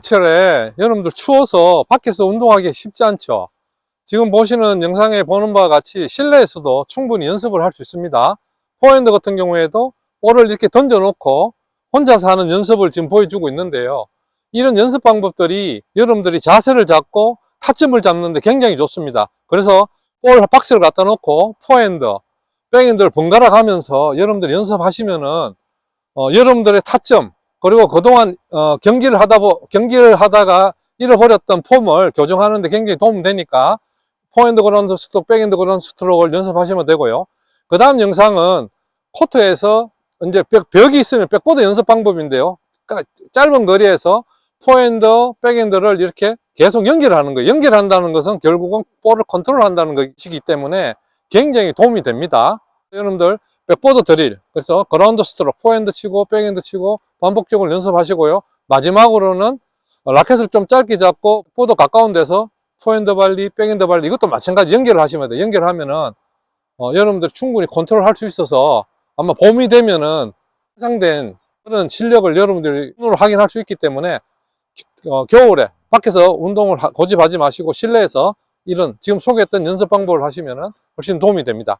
겨울철에 여러분들 추워서 밖에서 운동하기 쉽지 않죠. 지금 보시는 영상에 보는 바와 같이 실내에서도 충분히 연습을 할 수 있습니다. 포핸드 같은 경우에도 볼을 이렇게 던져 놓고 혼자서 하는 연습을 지금 보여주고 있는데요. 이런 연습 방법들이 여러분들이 자세를 잡고 타점을 잡는데 굉장히 좋습니다. 그래서 볼 박스를 갖다 놓고 포핸드, 백핸드를 번갈아 가면서 여러분들이 연습하시면은 어, 여러분들의 타점 그리고 그동안 어, 경기를 하다 보, 경기를 하다가 잃어버렸던 폼을 교정하는데 굉장히 도움 되니까 포핸드 그라운드 스트로크, 백핸드 그라운드 스트로크를 연습하시면 되고요. 그 다음 영상은 코트에서 이제 벽, 벽이 있으면 백보드 연습 방법인데요. 그러니까 짧은 거리에서 포핸드, 백핸드를 이렇게 계속 연결하는 거예요. 연결한다는 것은 결국은 볼을 컨트롤한다는 것이기 때문에 굉장히 도움이 됩니다. 여러분들 백보드 드릴, 그래서 그라운드 스트로크, 포핸드 치고 백핸드 치고 반복적으로 연습하시고요. 마지막으로는 라켓을 좀 짧게 잡고 보드 가까운 데서 포핸드 발리, 백핸드 발리 이것도 마찬가지 연결을 하시면 돼요. 연결하면은 어, 여러분들 충분히 컨트롤 할 수 있어서 아마 봄이 되면은 향상된 그런 실력을 여러분들이 눈으로 확인할 수 있기 때문에 어, 겨울에 밖에서 운동을 하- 고집하지 마시고 실내에서 이런 지금 소개했던 연습 방법을 하시면은 훨씬 도움이 됩니다.